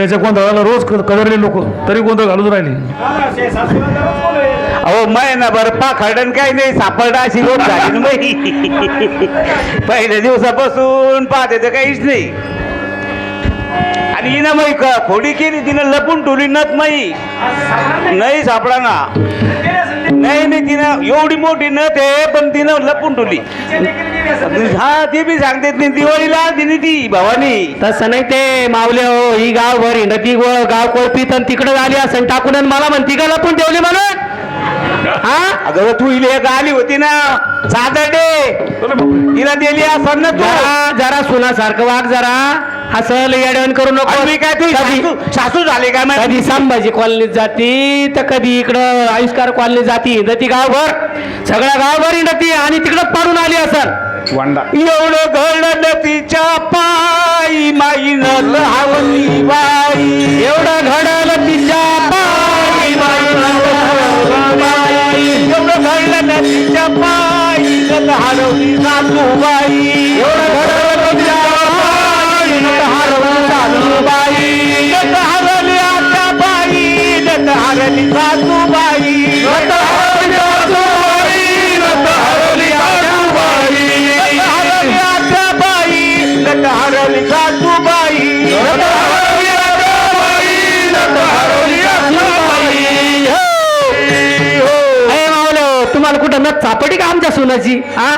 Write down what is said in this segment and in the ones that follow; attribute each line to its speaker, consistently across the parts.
Speaker 1: त्याच्या गोंधळाला रोज कदरले लोक तरी गोंधळ घालून राहिले.
Speaker 2: अहो महिनाभर पाखडन काही नाही सापडा अशी लोक झाली ना बाई. पहिल्या दिवसापासून पाहते तर काहीच नाही. आणि हिनं मग क- खोडी केली तिनं लपून ठेवली नत माई नाही सापडा ना नाही नाही तिनं एवढी मोठी नथ आहे पण तिनं लपून ठेवली. हा ती बी सांगते दिवाळीला दिली ती भवानी.
Speaker 3: तसं नाही ते मावले हो ही गाव भरी नदी गोळ गाव कोळपीत आणि तिकडे आली असं टाकून आणि मला म्हणती का लपून ठेवली म्हणून. हा?
Speaker 2: अगं तू इले एक आली होती ना सातडे तिला दिली असं ना तू.
Speaker 3: जरा जरा सुनासारखं वाग जरा. असं येडवण करू नको
Speaker 2: आणि मी काय तू
Speaker 3: कधी?
Speaker 2: सासू सासू झाले का मग
Speaker 3: कधी संभाजी कॉलनीत जाती तर कधी इकडं आयुष्कार कॉलनीत जाती हिंडती गावभर. सगळ्या गावभर हिंडती आणि तिकडं पडून आली असं
Speaker 1: वांडा.
Speaker 2: एवढं घडलं तिच्या पायी माई नल हवली बाई.
Speaker 3: एवढं घडलं तिच्या पायी
Speaker 2: एवढं घडलं तिच्या पायी नल हरवली सासूबाई
Speaker 3: एवढं घडलं तिच्या पायी नल हरवली सासूबाई.
Speaker 2: नट हरवली आता बाई नल हरली
Speaker 3: सापडी का आमच्या सुनाची हा?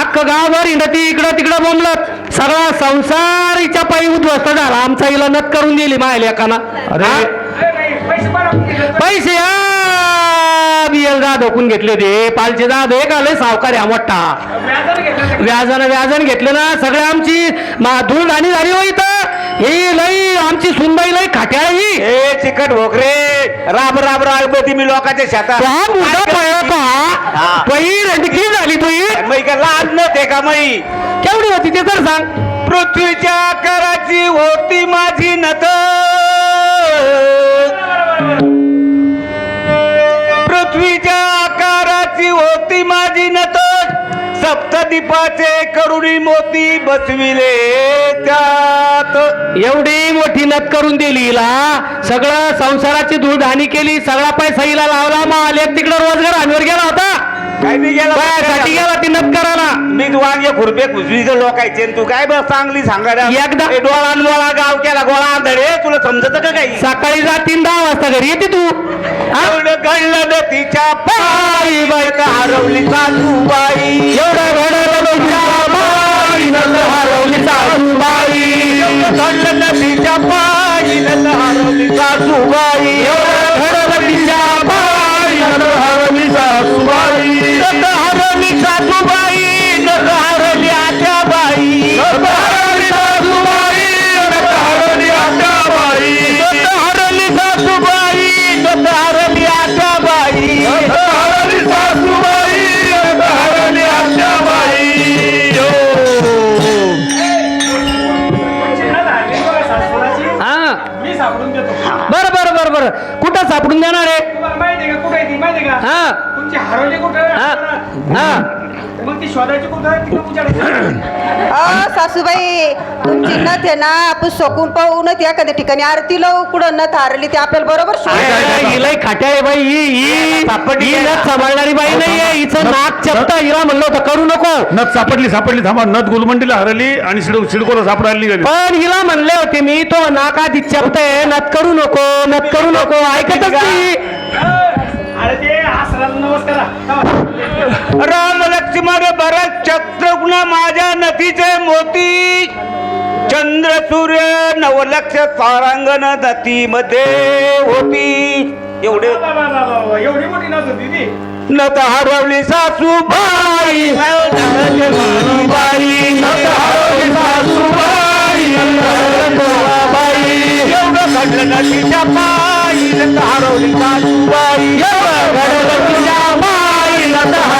Speaker 3: अख्खं गावभर हिंडती इकडं तिकडं बोंबलत. सगळा संसार हिच्या पायी उद्ध्वस्त झाला. आमचा हिला नथ करून दिली माया
Speaker 1: अरे.
Speaker 3: पैसे बियल जा धोकून घेतले होते पालचे जा एक आले सावकार या मोठा. व्याजानं व्याजन घेतलं ना सगळ्या आमची मा- धूळ आणि झाली हो इथं. ही लई आमची सुनबाई लई खाट्याळ ही.
Speaker 2: ए चिकट भोकरे. राब राब राबती मी लोकांच्या शेतात.
Speaker 3: हा मुद्दा पळला
Speaker 2: हा.
Speaker 3: का? तोही रंडकी झाली तोही
Speaker 2: मग का लहान नव्हते का मई?
Speaker 3: केवढी होती ते तर सांग.
Speaker 2: पृथ्वीच्या आकाराची होती माझी नत. सप्तदीपाचे करुणी मोती बसविले त्यात.
Speaker 3: एवढी मोठी नत करून दिली हिला. सगळं संसाराची धूळधाणी केली. सगळा पैसा हिला लावला. मग आले तिकडे रोजगार आणवर गेला होता.
Speaker 2: काय मी गेला
Speaker 3: ती
Speaker 2: मी वांगे खुरपे खुसवीचं लोकायचे आणि तू काय बस चांगली सांगायला?
Speaker 3: एकदा-
Speaker 2: डोळा डोळा गाव केला गोळा आंधळे तुला समजत का काही?
Speaker 3: सकाळी जा तीन दहा वाजता घरी येते तू?
Speaker 2: एवढं न तिच्या पायी बायका हरवली
Speaker 3: एवढं घडलं तुझ्या बाईनं हरवली.
Speaker 2: एवढं घडलं न तिच्या पायी हरवली सासूबाई
Speaker 3: एवढं
Speaker 4: सापडून देतो.
Speaker 3: बरं बरं बरं बरं. कुठं सापडून देणार आहे?
Speaker 4: तुम्हाला माहिती आहे का? कुठे माहिती आहे का?
Speaker 3: हा.
Speaker 4: तुमची हरवली कुठं?
Speaker 3: हा. हा.
Speaker 4: मग ती शोधायची कुठं तिकडे उजाडायची.
Speaker 5: अ सासूबाई तुमची नथ आहे ना आपण सोकून पाहू नथ एखाद्या ठिकाणी. आरती लावू कुठं नथ हारली ते आपल्याला बरोबर शोधायला
Speaker 3: ही खाट्या आहे बाई ही ही.
Speaker 2: सापडली
Speaker 3: ही? नथ सांभाळणारी बाई नाहीये. हिचं नाक चपटा हिला म्हणलं होतं करू नको.
Speaker 1: नथ सापडली सापडली. थांबा नथ गुलमंडीला हरली आणि सिड सिडकोला सापडायला निघाली.
Speaker 3: पण हिला म्हणले होते मी तो नाक आधी चपतय नथ करू नको नथ करू नको. ऐकतच नाही.
Speaker 4: अरे ते नमस्कार. हा.
Speaker 2: राम लक्ष्मण भरत शत्रुघ्न माझ्या नथीचे मोती. चंद्र सूर्य नवलक्ष तारांगण नथीमध्ये होती. एवढे.
Speaker 4: बा, बा, बा, बा, बा. एवढी मोठी नव्हती होती ती.
Speaker 2: नथ हरवली सासूबाई. बाई हरवली बाई एवढं घडलं पायी. नथ हरवली सासूबाई. एवढं घडलं पायी. नथ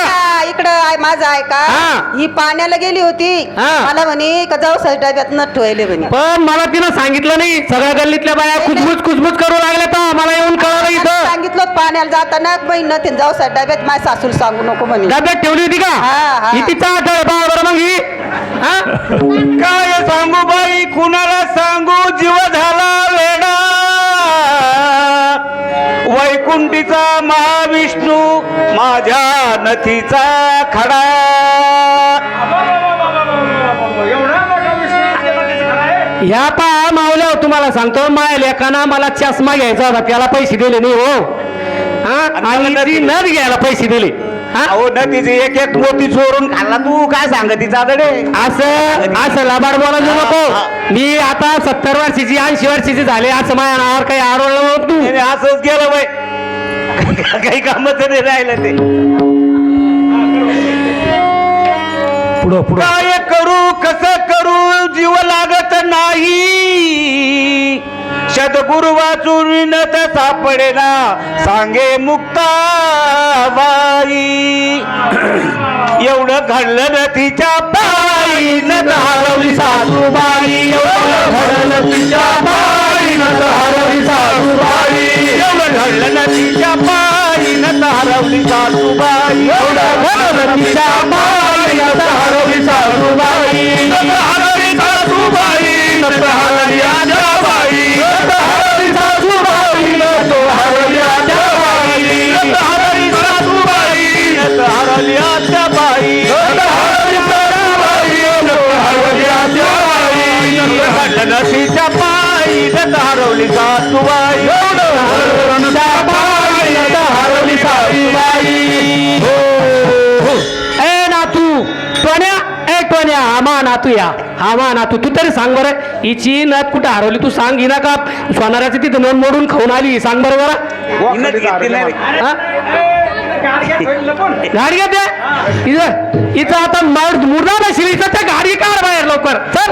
Speaker 5: माझं आहे का?
Speaker 3: हा.
Speaker 5: ही पाण्याला गेली होती.
Speaker 3: हा.
Speaker 5: मला म्हणे का जाऊ सर डब्यात न ठेवले म्हणे.
Speaker 3: पण मला तिनं सांगितलं नाही. सगळ्या गल्लीतल्या बाया कुजबुज कुजबुज करू लागल्या तर मला येऊन कळलं
Speaker 5: मला
Speaker 3: इथं.
Speaker 5: सांगितलं होतं पाण्याला जाताना बाई न ते जाऊ सर डब्यात माझ्या सासूला सांगू नको म्हणे.
Speaker 3: डब्यात ठेवली होती का?
Speaker 5: हा, हा.
Speaker 3: ही तिचा आठवड आहे पहा बरं मग ही. हा?
Speaker 2: काय सांगू बाई? कुणाला सांगू? जीव झाला वेडा. वैकुंठीचा महाविष्णू माझ्या नथीचा खडा.
Speaker 3: ह्या पहा मावल्या तुम्हाला सांगतो माय लेखाना मला चष्मा घ्यायचा होता त्याला पैसे दिले नाही हो. हा? आणि ती नथ घ्यायला पैसे दिले. हा?
Speaker 2: नथीचे एक एक मोती चोरून खाल्ला तू काय सांग तिचा
Speaker 3: असं असं लबाड बोलायला नको. मी आता सत्तर वर्षाची ऐंशी वर्षाची झाले असं माझ्या नावावर काही तू.
Speaker 2: त्याने असंच गेलं बाई. काही कामच नाही राहिलं ते.
Speaker 1: पुढं पुढं.
Speaker 2: काय करू कसं करू जीव लागत नाही. शतगुरु वाचून विनत सापडेना सांगे मुक्ता बाई एवढं घडलं न तिच्या पायी न हरवली सासूबाई. एवढं घडलं तिच्या पायी न हरवली सासूबाई. एवढं घडलं न तिच्या पायी न हरवली सासूबाई. एवढं घडलं तिच्या पायी
Speaker 3: नातू या हामा नातू तू तरी सांग बरं. हिची नथ कुठं हरवली? तू सांग हिना का? सोनाराची तिथं नोंद मोडून खाऊन आली. सांग बरं बरं. हा? गाडी का ते इथं इथं आता मर्द इथं त्या गाडी काढ बाहेर लवकर. चल.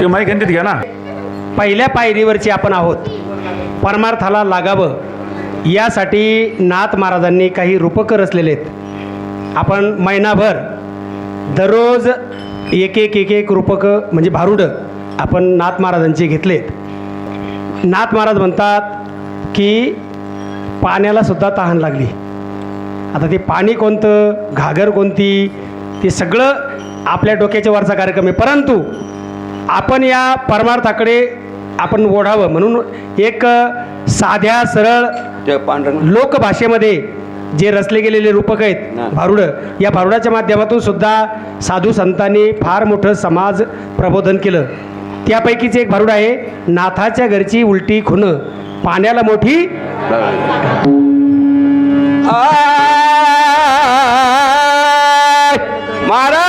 Speaker 1: ते माईक गणित घ्या ना.
Speaker 3: पहिल्या पायरीवरची आपण आहोत. परमार्थाला लागावं. यासाठी नाथ महाराजांनी काही रूपकं रचलेले आहेत. आपण महिनाभर दररोज एक एक एक एक रूपकं म्हणजे भारुडं आपण नाथ महाराजांचे घेतलेत नाथ महाराज म्हणतात की पाण्याला सुद्धा तहान लागली. आता ते पाणी कोणतं घागर कोणती ते सगळं आपल्या डोक्याच्या वरचा कार्यक्रम आहे. परंतु आपण या परमार्थाकडे आपण ओढावं म्हणून एक साध्या सरळ लोकभाषेमध्ये जे रचले गेलेले रूपक आहेत भारुडं या भारुडाच्या माध्यमातून सुद्धा साधू संतांनी फार मोठं समाज प्रबोधन केलं. त्यापैकीच एक भारुड आहे नाथाच्या घरची उलटी खुन पाण्याला मोठी महाराज